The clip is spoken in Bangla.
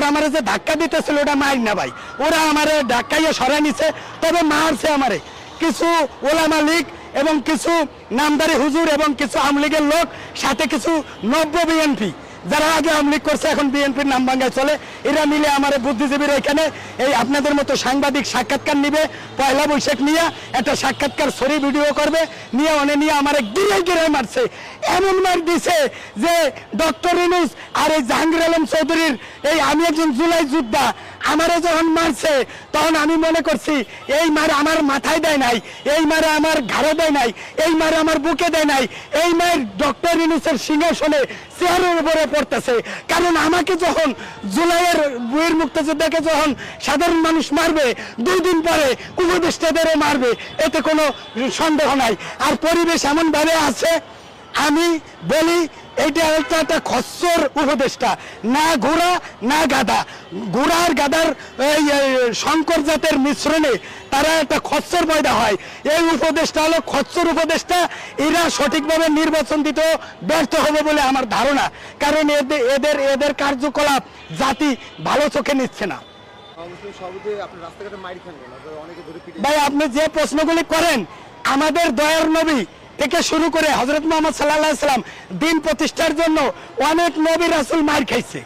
আর আমার যে ধাক্কা দিতেছিল, ওটা মাইর না ভাই। ওরা আমারে ধাক্কাইয়া সরাই নিছে, তবে মারছে আমারে। কিছু ওলা মালিক এবং কিছু নামদারি হুজুর এবং কিছু আওয়ামী লীগের লোক, সাথে কিছু নব্য বিএনপি। যারা আগে আওয়ামী লীগ করছে, এখন বিএনপির নাম ভাঙ্গায় চলে। এরা মিলে আমার বুদ্ধিজীবীরা এখানে এই আপনাদের মতো সাংবাদিক সাক্ষাৎকার নিবে, পয়লা বৈশাখ নিয়ে একটা সাক্ষাৎকার সরি ভিডিও করবে, নিয়ে অনে নিয়ে আমার গিরে গিরে মারছে। এমন মার দিছে যে ডক্টর ইনুস আর এই জাহাঙ্গীর আলম চৌধুরীর এই আমি একজন জুলাই যোদ্ধা আমারে যখন মারছে, তখন আমি মনে করছি, এই মার আমার মাথায় দেয় নাই, এই মারে আমার ঘাড়ে দেয় নাই, এই মারে আমার বুকে দেয় নাই, এই মায়ের ডক্টর ইনুসের সিংহাসনে চেয়ারের উপরে পড়তেছে। কারণ আমাকে যখন জুলাইয়ের বইয়ের মুক্তিযোদ্ধাকে যখন সাধারণ মানুষ মারবে, দুই দিন পরে উপদেষ্টাদেরও মারবে, এতে কোনো সন্দেহ নাই। আর পরিবেশ এমনভাবে আছে, আমি বলি এইটা হচ্ছে একটা খচ্চর উপদেষ্টা। না ঘোড়া না গাদা ঘোড়ার গাদার এই শঙ্কর জাতের মিশ্রণে তারা একটা খচ্চর পয়দা হয়। এই উপদেষ্টা হলো খচ্চর উপদেষ্টা। এরা সঠিকভাবে নির্বাচন দিতে ব্যর্থ হবে বলে আমার ধারণা। কারণ এদের এদের এদের কার্যকলাপ জাতি ভালো চোখে নিচ্ছে না। ভাই আপনি যে প্রশ্নগুলি করেন আমাদের দয়ার নবী থেকে শুরু করে হজরত মোহাম্মদ সাল্লাহ সাল্লাম দিন প্রতিষ্ঠার জন্য অনেক নবী রাসুল মার খাইছে।